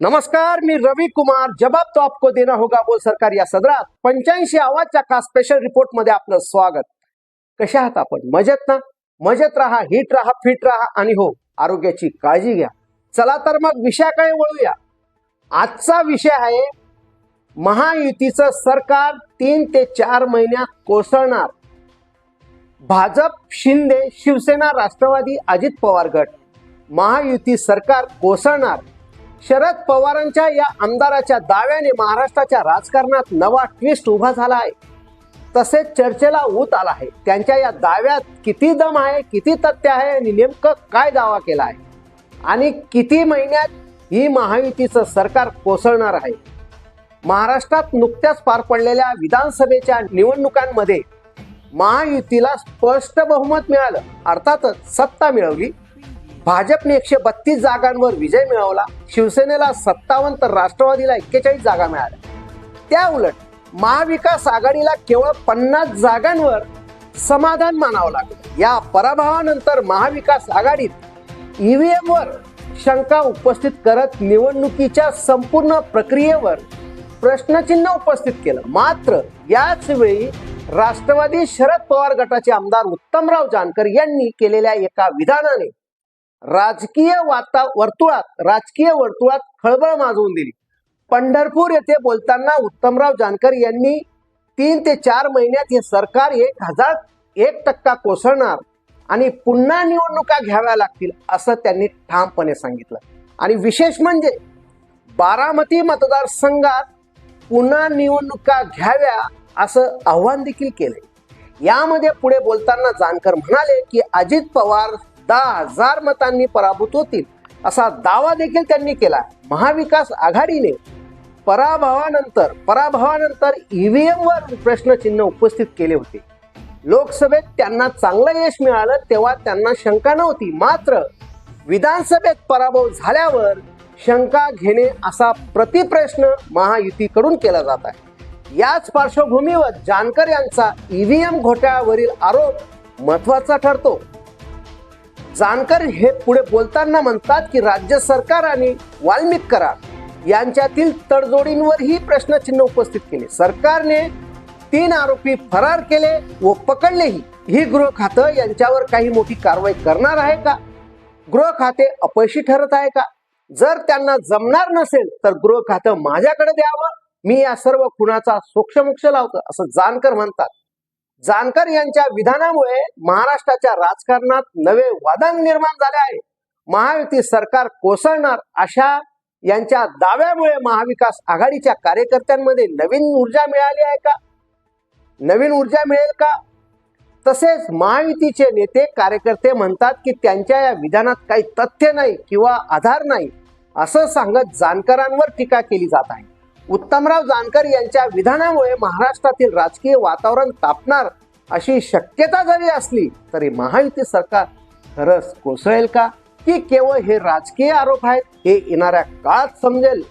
नमस्कार मी रवी कुमार. जबाब तो आपको देना होगा बोल सरकार या सदरात. पंच्याऐंशी आवाजच्या का स्पेशल रिपोर्टमध्ये आपलं स्वागत. कशा आहात आपण? मजेत ना? मजेत राहा हिट राहा फिट राहा आणि हो आरोग्याची काळजी घ्या. चला तर मग विषयाकडे वळूया? आजचा विषय आहे महायुतीचं सरकार तीन ते चार महिन्यात कोसळणार. भाजप शिंदे शिवसेना राष्ट्रवादी अजित पवार गट. महायुती सरकार कोसळणार. शरद पवारांच्या या आमदाराच्या दाव्याने महाराष्ट्राच्या राजकारणात नवा ट्विस्ट उभा झाला आहे. तसेच चर्चेला ऊत आला आहे. त्यांच्या या दाव्यात किती दम आहे किती तथ्य आहे आणि नेमकं काय दावा केला आहे? आणि किती महिन्यात ही महायुतीचं सरकार कोसळणार आहे? महाराष्ट्रात नुकत्याच पार पडलेल्या विधानसभेच्या निवडणुकांमध्ये महायुतीला स्पष्ट बहुमत मिळालं. अर्थातच सत्ता मिळवली भाजपने एकशे बत्तीस जागांवर विजय मिळवला. शिवसेनेला सत्तावन्न तर राष्ट्रवादीला एक्केचाळीस जागा मिळाल्या. त्या उलट महाविकास आघाडीला केवळ पन्नास जागांवर समाधान मानावं लागलं. या पराभवानंतर महाविकास आघाडीत ईव्हीएम वर शंका उपस्थित करत निवडणुकीच्या संपूर्ण प्रक्रियेवर प्रश्नचिन्ह उपस्थित केलं. मात्र याच वेळी राष्ट्रवादी शरद पवार गटाचे आमदार उत्तमराव जानकर यांनी केलेल्या एका विधानाने राजकीय वाता वर्तुळात राजकीय वर्तुळात खळबळ माजवून दिली. पंढरपूर येथे बोलताना उत्तमराव जानकर यांनी तीन ते चार महिन्यात हे सरकार एक हजार एक टक्का कोसळणार आणि पुन्हा निवडणुका घ्याव्या लागतील असं त्यांनी ठामपणे सांगितलं. आणि विशेष म्हणजे बारामती मतदारसंघात पुन्हा निवडणुका घ्याव्या असं आव्हान देखील केलंय. यामध्ये पुढे बोलताना जानकर म्हणाले की अजित पवार दहा हजार मतांनी पराभूत होतील. असा दावा देखील त्यांनी केला महाविकास आघाडीने पराभवानंतर पराभवानंतर ईव्हीएम वर प्रश्नचिन्ह उपस्थित केले होते. लोकसभेत त्यांना चांगलं यश मिळालं तेव्हा त्यांना शंका नव्हती. मात्र विधानसभेत पराभव झाल्यावर शंका घेणे असा प्रतिप्रश्न महायुतीकडून केला जात आहे. याच पार्श्वभूमीवर जानकर यांचा ईव्हीएम घोटाळ्यावरील आरोप महत्त्वाचा ठरतो. जानकर हे पुढे बोलताना म्हणतात की राज्य सरकार आणि वाल्मिक करार यांच्यातील तडजोडींवरही प्रश्नचिन्ह उपस्थित केले. सरकारने तीन आरोपी फरार केले व पकडलेही. ही गृह खातं यांच्यावर काही मोठी कारवाई करणार आहे का? गृह खाते अपयशी ठरत आहे का? जर त्यांना जमणार नसेल तर गृह खातं माझ्याकडे द्यावं. मी या सर्व खुणाचा सोक्षमोक्ष लावतो असं जानकर म्हणतात. जानकर यांच्या विधानामुळे महाराष्ट्राच्या राजकारणात नवे वादन निर्माण झाले आहे. महायुती सरकार कोसळणार अशा यांच्या दाव्यामुळे महाविकास आघाडीच्या कार्यकर्त्यांमध्ये नवीन ऊर्जा मिळाली आहे का? नवीन ऊर्जा मिळेल का? तसेच महायुतीचे नेते कार्यकर्ते म्हणतात की त्यांच्या या विधानात काही तथ्य नाही किंवा आधार नाही असं सांगत जानकरांवर टीका केली जात आहे. उत्तमराव जानकर यांच्या विधानामुळे महाराष्ट्रातील राजकीय वातावरण तापणार अशी शक्यता जरी असली तरी महायुती सरकार खरंच कोसळेल का? की केवळ हे राजकीय आरोप आहेत हे येणाऱ्या काळात समजेल?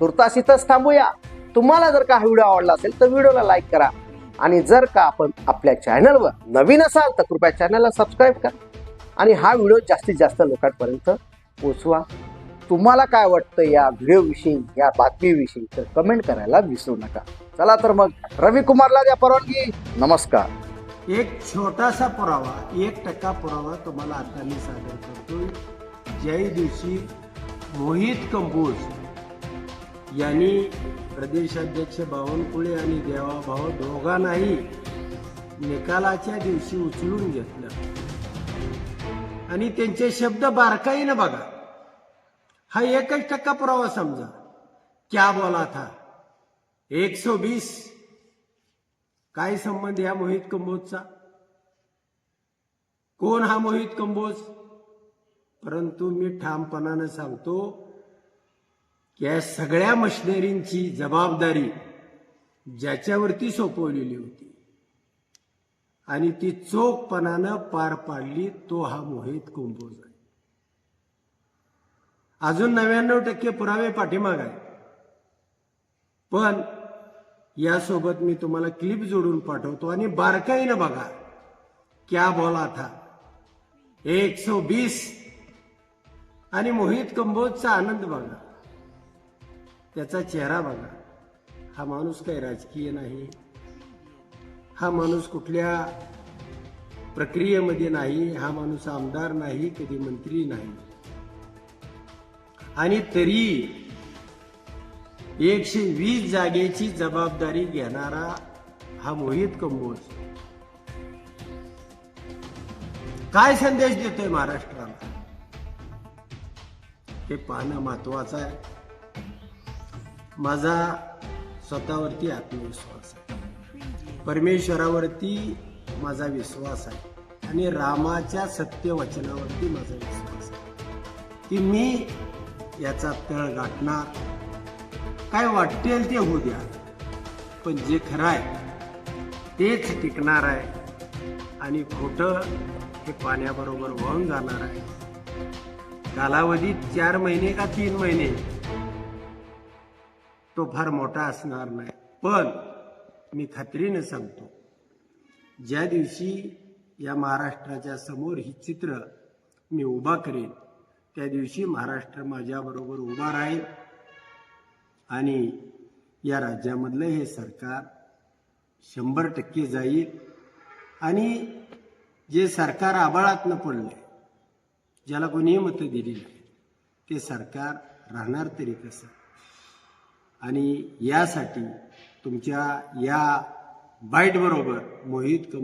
तुर्तास इथंच थांबूया. तुम्हाला जर का हा व्हिडिओ आवडला असेल तर व्हिडिओला लाईक करा. आणि जर का आपण आपल्या चॅनलवर नवीन असाल तर कृपया चॅनलला सबस्क्राईब करा. आणि हा व्हिडिओ जास्तीत जास्त लोकांपर्यंत पोचवा तुम्हाला काय वाटतं या व्हिडिओविषयी या बातमीविषयी तर कमेंट करायला विसरू नका. चला तर मग रवी कुमारला द्या परवानगी. नमस्कार. एक छोटासा पुरावा एक टक्का पुरावा तुम्हाला आता मी सादर करतोय. ज्याही दिवशी मोहित कंबोज यांनी प्रदेशाध्यक्ष बावनकुळे आणि देवाभाव दोघांनाही निकालाच्या दिवशी उचलून घेतलं. आणि त्यांचे शब्द बारकाईनं बघा. हा एकच टक्का पुरावा समजा. क्या बोला था? एक वीस. बीस काय संबंध या मोहित कंबोजचा? कोण हा मोहित कंबोज? परंतु मी ठामपणानं सांगतो की या सगळ्या मशिनरींची जबाबदारी ज्याच्यावरती सोपवलेली होती. आणि ती चोखपणानं पार पाडली तो हा मोहित कुंभोज आहे. अजून नव्याण्णव टक्के पुरावे पाठीमाग आहे पण यासोबत मी तुम्हाला क्लिप जोडून पाठवतो आणि बारकाईनं बघा. क्या बोला था. एक वीस. बीस आणि मोहित कंबोजचा आनंद बघा. त्याचा चेहरा बघा. हा माणूस काही राजकीय नाही. हा माणूस कुठल्या प्रक्रियेमध्ये नाही. हा माणूस आमदार नाही कधी मंत्री नाही. आणि तरी एकशे वीस जागेची जबाबदारी घेणारा हा मोहित कंबोज. काय संदेश देतोय महाराष्ट्राला? हे पाहणं महत्वाचं आहे. माझा स्वतःवरती आत्मविश्वास आहे. परमेश्वरावरती माझा विश्वास आहे. आणि रामाच्या सत्यवचनावरती माझा विश्वास आहे. की मी याचा तळ गाठणार. काय वाटेल ते होऊ द्या. पण जे खरं आहे तेच टिकणार आहे. आणि खोटं हे पाण्याबरोबर वाहून जाणार आहे. कालावधी चार महिने का तीन महिने? तो फार मोठा असणार नाही. पण मी खात्रीनं सांगतो ज्या दिवशी या महाराष्ट्राच्या समोर ही चित्र मी उभा करेन त्या दिवशी महाराष्ट्र माझ्याबरोबर उभा राहील आणि या राज्यामधलं हे सरकार शंभर टक्के जाईल. आणि जे सरकार आबाळातनं पडलंय ज्याला कोणीही मतं दिली नाही ते सरकार राहणार तरी कसं? आणि यासाठी तुमच्या या बाईटबरोबर मोहित कम